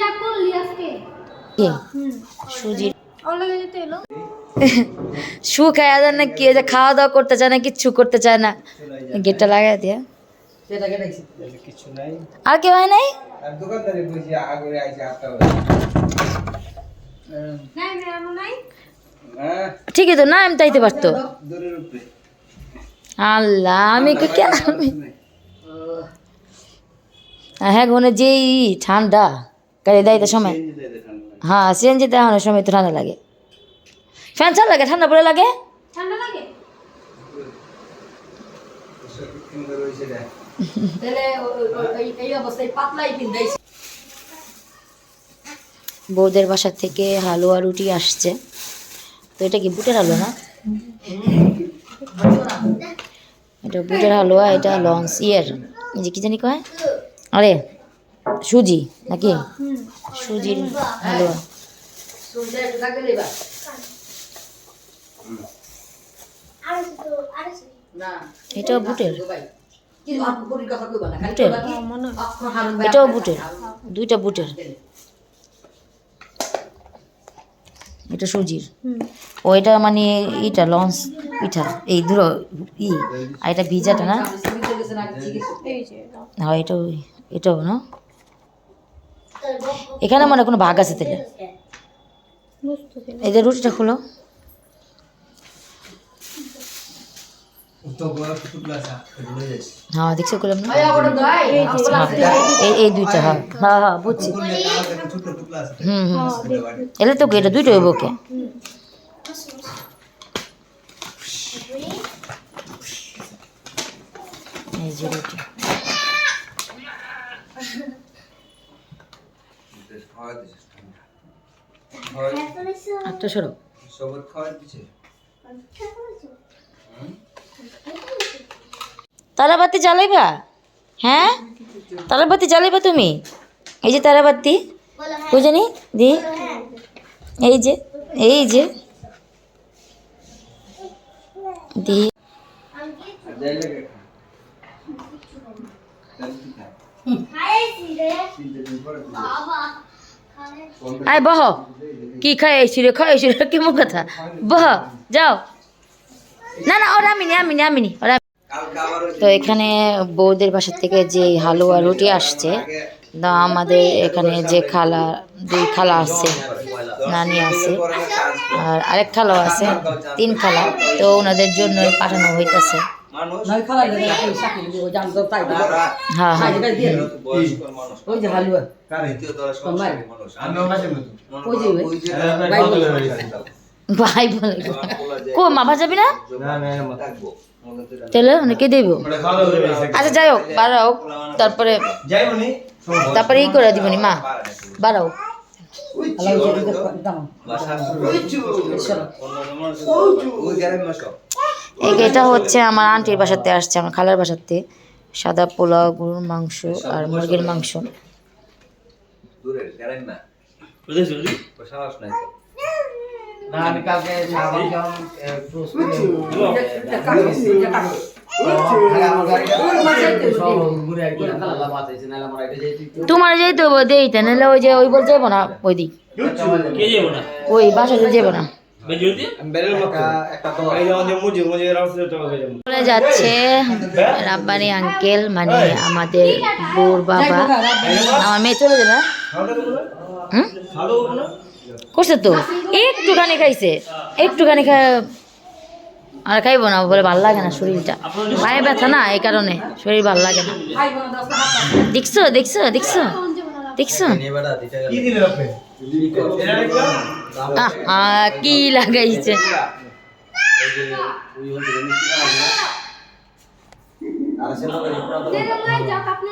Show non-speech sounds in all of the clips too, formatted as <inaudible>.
যা করলি আজকে? কি? সুজি অল্প যেতে এলো? <laughs> শু খায় দেন না কি যে খাওয়া দাওয়া করতে চায় না কিচ্ছু করতে চায় না। গেটটা লাগাই দিয়ে। কিছু নাই। আর কেউ হয় নাই? হ্যাঁ। ঠিকই তো না আমি তাইতে পারতো। আল্লাহ আমি কি কে হ্যাঁ ঘনে যেই ঠান্ডা। গাড়ি দাইতে সময়। হ্যাঁ সিএনজি দেওয়ানোর সময় তো ঠান্ডা লাগে। ফ্যান চাল লাগে ঠান্ডা পড়ে লাগে? ঠান্ডা লাগে? বৌদের বাসা থেকে হালুয়া রুটি আসছে। তো এটা কি বুটের হালুয়া না? এটা বুটের হালুয়া এটা লঞ্চ ইয়ের। এই যে কি জানি কয়? আরে সুজি নাকি? সুজির হালুয়া। এটাও বুটের। বুটের। এটাও বুটের। দুইটা বুটের। এটা সুজির। ও এটা মানে ইটা লঞ্চ পিঠা। এই ধরো ই। আর এটা ভিজাটা না? এই যে এটা। হ্যাঁ এটাও এটাও না? এখানে মনে হয় কোনো ভাগ আছে তাহলে। এই যে রুটিটা খুলো। হ্যাঁ দেখছ করলাম না এই এই দুইটা হ্যাঁ হ্যাঁ হ্যাঁ বুঝছি। ছোট টুকলা আছে। হুম হুম। এলে তো এটা দুইটা হইব ওকে। এই যে রুটি। দিছে সরো। খাওয়া দিছে? তারাবাতি জ্বালাইবা? হ্যাঁ? তারাবাতি জ্বালাইবা তুমি? এই যে তারাবাতি। জানি? দি। এই যে এই যে। দি। লাগে আয়, বহ। কি রে খাইছি রে কি মুখ কথা বহ, যাও। না না ওরা আমি নি আমি নি আমিনি ওরা তো এখানে বৌদের বাসা থেকে যে হালুয়া রুটি আসছে আমাদের এখানে যে খালা, দুই খালা আছে, নানি আছে, আর আরেক খালাও আছে, তিন খালা। তো ওনাদের জন্য পাঠানো হইতাছে। মানুষ? ওই হ্যাঁ হ্যাঁ। বয়স্ক মানুষ। যে হালুয়া। দ্বিতীয় দল সংসারী মানুষ। আমি ওই যে ওই। ওই যে ভাই বলে ভাই বলে কো মাভা যাবি না? মনে এটা- তাহলে অনেকে দেব? আচ্ছা যাই হোক বাড়াও তারপরে তারপরে ই করে দিবনি মা। বাড়াও বাসার অন্যান্য এটা হচ্ছে আমার আন্টির বাসাতে আসছে আমার খালার বাসাতে। সাদা পোলাও গরুর মাংস আর মুরগির মাংস। তো। তোমার যেতে হবে দেইতে নাহলে ওই যে ওই বল যাব না ওই দিক ওই বাসাতে যাব না। চলে যাচ্ছে রাব্বানি আঙ্কেল মানে আমাদের বোর বাবা। আমার মেয়ে চলে যাবে হুম? করছে তো। একটুখানি খাইছে একটুখানি খা আর খাইবো না বলে ভালো লাগে না শরীরটা। পায়ে ব্যথা না এই কারণে শরীর ভালো লাগে না। দেখছ দেখছ দেখছ দেখছ? কি লাগাইছে। মাই যাক আপনি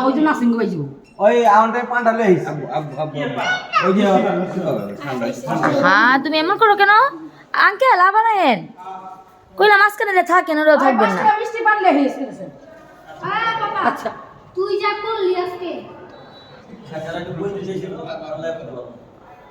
ওই যে হ্যাঁ তুমি এমন করো কেন? আঙ্কেল আবার আয়েন। কইলাম মাঝখানে থাকেন ওরাও থাকবেন না। মিষ্টি বানলে হয়েছে আচ্ছা। তুই যা করলি আজকে।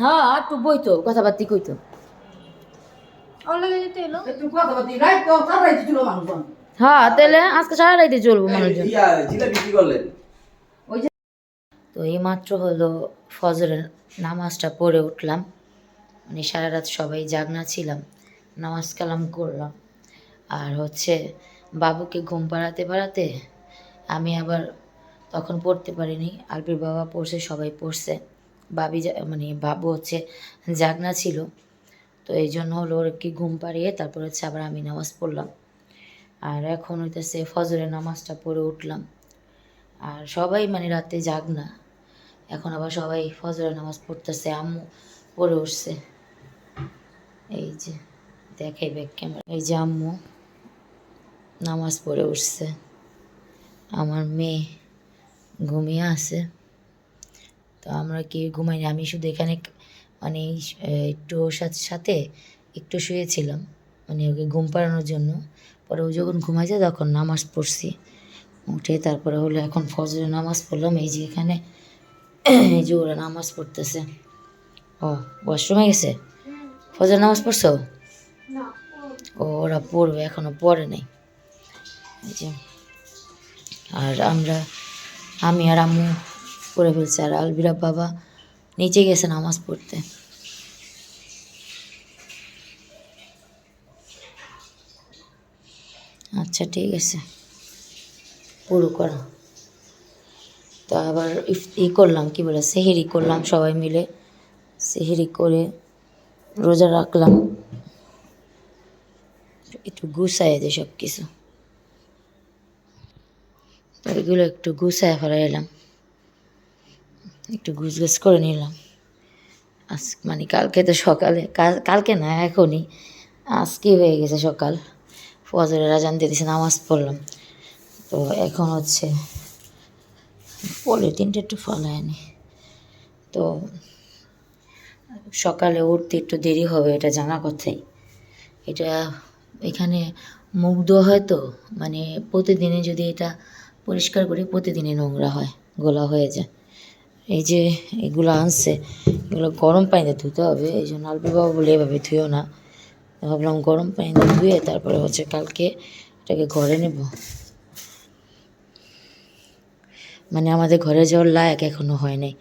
হ্যাঁ একটু বইতো কথাবার্তি কইতো। অনলাইনে যেতে এলো? একটু কথা বলতে রাইট তো তারাই ছিল মানুষজন। হ্যাঁ তাহলে আজকে সারা রাইতে চলবো মানুষজন। তো এই মাত্র হলো ফজরের নামাজটা পড়ে উঠলাম। মানে সারা রাত সবাই জাগনা ছিলাম নামাজ কালাম করলাম। আর হচ্ছে বাবুকে ঘুম পাড়াতে পাড়াতে আমি আবার তখন পড়তে পারিনি আলপির বাবা পড়ছে সবাই পড়ছে। বাবি মানে বাবু হচ্ছে জাগনা ছিল। তো এই জন্য হলো ওর কি ঘুম পাড়িয়ে তারপর হচ্ছে আবার আমি নামাজ পড়লাম। আর এখন হইতেছে ফজরের নামাজটা পড়ে উঠলাম। আর সবাই মানে রাতে জাগ না। এখন আবার সবাই ফজরের নামাজ পড়তেছে, আম্মু পড়ে উঠছে। এই যে দেখাই ব্যাক ক্যামেরা এই যে আম্মু নামাজ পড়ে উঠছে। আমার মেয়ে ঘুমিয়ে আছে। তো আমরা কি ঘুমাইনি আমি শুধু এখানে মানে একটু সাথে সাথে একটু শুয়েছিলাম। মানে ওকে ঘুম পাড়ানোর জন্য। পরে ও যখন ঘুমাইছে তখন নামাজ পড়ছি। উঠে তারপরে হলো এখন ফজরে নামাজ পড়লাম এই যে এখানে <clears throat> এই যে ওরা নামাজ পড়তেছে। ও ওয়াশরুমে গেছে? ফজর নামাজ পড়ছো? ও ওরা পড়বে এখনও পড়ে নাই। এই যে আর আমরা আমি আর আম্মু পড়ে ফেলছি আর আলবিরা বাবা নিচে গেছে নামাজ পড়তে। আচ্ছা ঠিক আছে। পুরো করো। তো আবার ই করলাম, কি বলে, সেহেরি করলাম সবাই মিলে। সেহেরি করে রোজা রাখলাম। একটু গুছাই দে সব কিছু এগুলো একটু গুছায় ফেলা এলাম। একটু গুছগাছ করে নিলাম। আজ মানে কালকে তো সকালে, কাল- কালকে না, এখনই। আজকে হয়ে গেছে সকাল? ফজরের রাজান দিয়ে দিয়েছে নামাজ পড়লাম। তো এখন হচ্ছে পলিথিনটা একটু ফলায়নি। তো সকালে উঠতে একটু দেরি হবে, এটা জানা কথাই। এটা এখানে মুখ ধোয়া হয় তো মানে প্রতিদিনে যদি এটা পরিষ্কার করি, প্রতিদিনই নোংরা হয়, গোলা হয়ে যায়। এই যে এগুলো আনছে, এগুলো গরম পানিতে ধুতে হবে, এই জন্য আলপি বাবা বলে এভাবে ধুয়েও না। ভাবলাম গরম পানিতে ধুয়ে তারপরে হচ্ছে কালকে এটাকে ঘরে নেব। মানে আমাদের ঘরে যাওয়ার লায়ক এখনও হয় নাই।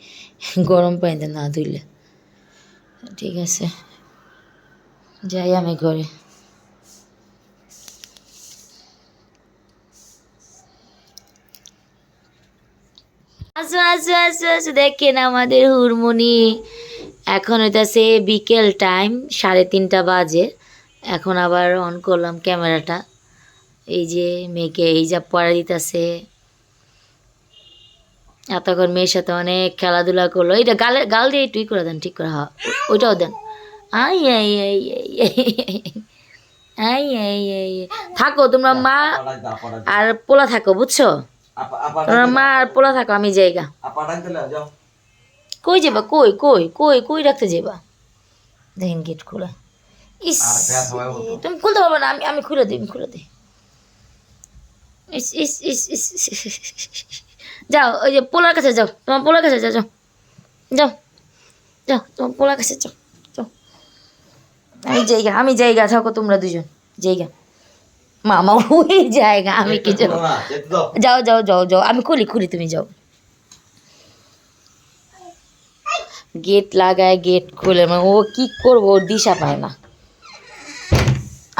গরম পানিতে না ধুইলে। ঠিক আছে। যাই আমি ঘরে। আসো আসো আসো আসো, দেখেন আমাদের হুরমুনি এখন হইতাছে বিকেল টাইম সাড়ে তিনটা বাজে। এখন আবার অন করলাম ক্যামেরাটা। এই যে মেয়েকে এই যা পড়া দিতেছে। এতক্ষণ মেয়ের সাথে অনেক খেলাধুলা করল। এইটা গালে গাল দিয়ে টুই করে দেন ঠিক করে হ্যাঁ। ওইটাও দেন। আই আই আই আই আই আই আই থাকো তোমরা মা। আর পোলা থাকো বুঝছ? তোমরা মা আর পোলা থাকো আমি জায়গা কই যাবা? কই কই কই কই রাখতে যাবা দেখেন গেট খোলা। ইস। তুমি খুলতে পারবে না আমি আমি খুলে দিই আমি খুলে দিই। ইস ইস ইস ইস। যাও ওই যে পোলার কাছে যাও তোমার পোলার কাছে যাও যাও। যাও যাও তোমার পোলার কাছে যাও যাও। আমি জায়গা আমি জায়গা থাকো তোমরা দুজন জায়গা। মামা ওই জায়গা আমি কি। যাও যাও যাও যাও আমি খুলি খুলি তুমি যাও। গেট লাগায় গেট খুলে মানে ও কি করব দিশা পায় না।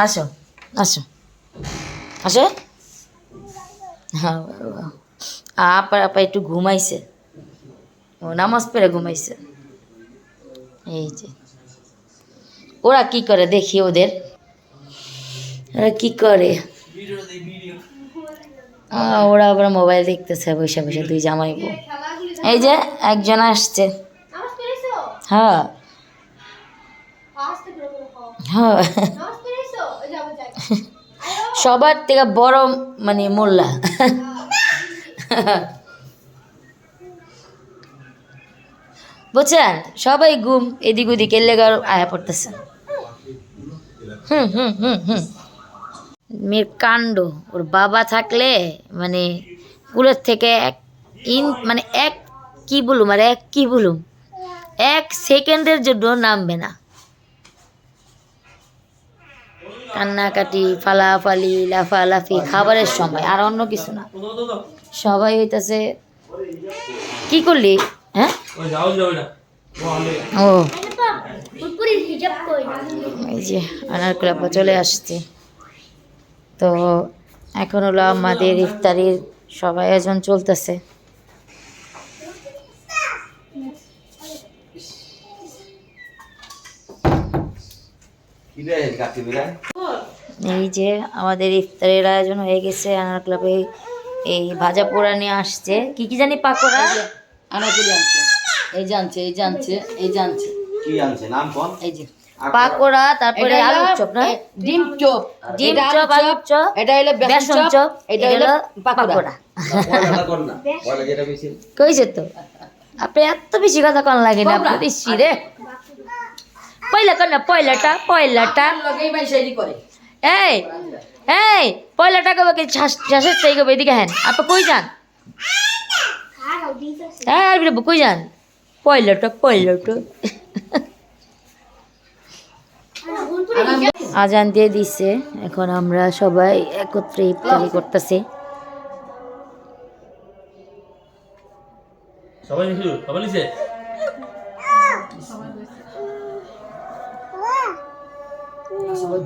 আসো আসো। আসো। আপা আপা একটু ঘুমাইছে। ও নামাজ পড়ে ঘুমাইছে। এই যে। ওরা কি করে দেখি ওদের? ওরা কি করে? ওরা আবার মোবাইল দেখতেছে বসে বসে দুই জামাই বউ। এই যে একজন আসছে। হ্যাঁ। হ্যাঁ নামাজ পড়েছো ওই যাব যাই সবার থেকে বড় মানে মোল্লা। বুঝছেন? সবাই ঘুম এদিক ওদিক, এর লেগে আয়া পড়তেছে। হুম হুম হুম হুম। মেয়ের কাণ্ড, ওর বাবা থাকলে মানে কুলের থেকে এক ইন মানে এক কি বলুম, আর এক কি বলুম? এক সেকেন্ডের জন্য নামবে না। কান্নাকাটি, ফালাফালি, লাফালাফি, খাবারের সময়, আর অন্য কিছু না। সবাই হইতাছে, কি করলি? হ্যাঁ? ও। এই যে আনারকুল আপা চলে আসছে। তো এখন হলো আমাদের ইফতারির সব আয়োজন চলতেছে। কি রে কাটি বিরা এই যে আমাদের ইফতারের আয়োজন হয়ে গেছে আনার ক্লাবে এই ভাজা পোড়া নিয়ে আসছে। কি কি জানি পাকোড়া আনারকুলি আনছে। এই জানছে এই জানছে এই জানছে কি আনছে? নাম কোন এই যে পাকোড়া তারপরে আলুর চপ না? ডিম চপ। ডিম চপ আলুর চপ এটা হলো বেসন চপ এটা হলো পাকোড়া কইছে তো? আপনি এত বেশি কথা কন লাগে না। আপনি রে। পয়লা কর না পয়লাটা পয়লাটা। লগেই ভাই করে। এই এই পয়লাটা কবে কি শ্বাসের চাই কবে এদিকে হ্যান আপনি কই যান? হ্যাঁ আর বিরে কই যান? পয়লাটা পয়লাটা আজান দিয়ে দিছে এখন আমরা সবাই একত্রে ইফতারি করতেছি। সবাই সবাই